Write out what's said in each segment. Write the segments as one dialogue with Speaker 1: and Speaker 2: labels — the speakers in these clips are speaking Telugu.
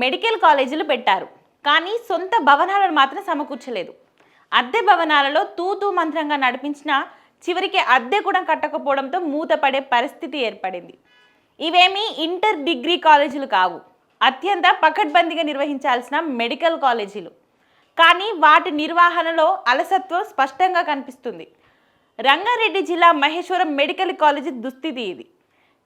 Speaker 1: మెడికల్ కాలేజీలు పెట్టారు. కానీ సొంత భవనాలను మాత్రం సమకూర్చలేదు. అద్దె భవనాలలో తూతూ మంత్రంగా నడిపించిన చివరికి అద్దె కూడా కట్టకపోవడంతో మూతపడే పరిస్థితి ఏర్పడింది. ఇవేమీ ఇంటర్ డిగ్రీ కాలేజీలు కావు. అత్యంత పకడ్బందీగా నిర్వహించాల్సిన మెడికల్ కాలేజీలు. కానీ వాటి నిర్వహణలో అలసత్వం స్పష్టంగా కనిపిస్తుంది. రంగారెడ్డి జిల్లా మహేశ్వరం మెడికల్ కాలేజీ దుస్థితి ఇది.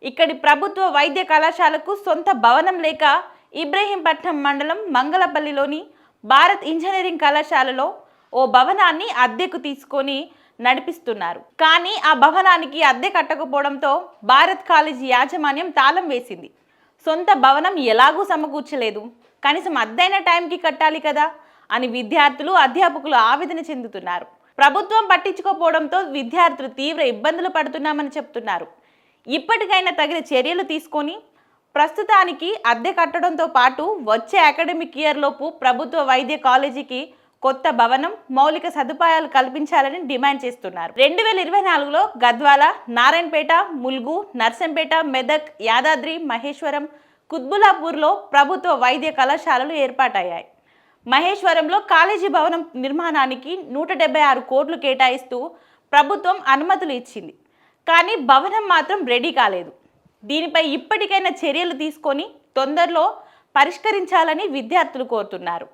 Speaker 1: ఇక్కడి ప్రభుత్వ వైద్య కళాశాలకు సొంత భవనం లేక ఇబ్రహీంపట్నం మండలం మంగళపల్లిలోని భారత్ ఇంజనీరింగ్ కళాశాలలో ఓ భవనాన్ని అద్దెకు తీసుకొని నడిపిస్తున్నారు. కానీ ఆ భవనానికి అద్దె కట్టకపోవడంతో భారత్ కాలేజీ యాజమాన్యం తాళం వేసింది. సొంత భవనం ఎలాగూ సమకూర్చలేదు. కనీసం అద్దైన టైంకి కట్టాలి కదా అని విద్యార్థులు అధ్యాపకులు ఆవేదన చెందుతున్నారు. ప్రభుత్వం పట్టించుకోకపోవడంతో విద్యార్థులు తీవ్ర ఇబ్బందులు పడుతున్నామని చెప్తున్నారు. ఇప్పటికైనా తగిన చర్యలు తీసుకొని ప్రస్తుతానికి అద్దె కట్టడంతో పాటు వచ్చే అకాడమిక్ ఇయర్ లోపు ప్రభుత్వ వైద్య కాలేజీకి కొత్త భవనం మౌలిక సదుపాయాలు కల్పించాలని డిమాండ్ చేస్తున్నారు. రెండు వేల ఇరవై నాలుగులో గద్వాల నారాయణపేట ములుగు నర్సంపేట మెదక్ యాదాద్రి మహేశ్వరం కుత్బులాపూర్లో ప్రభుత్వ వైద్య కళాశాలలు ఏర్పాటయ్యాయి. మహేశ్వరంలో కాలేజీ భవనం నిర్మాణానికి నూట డెబ్బై ఆరు కోట్లు కేటాయిస్తూ ప్రభుత్వం అనుమతులు ఇచ్చింది. కానీ భవనం మాత్రం రెడీ కాలేదు. దీనిపై ఇప్పటికైనా చర్యలు తీసుకొని తొందరలో పరిష్కరించాలని విద్యార్థులు కోరుతున్నారు.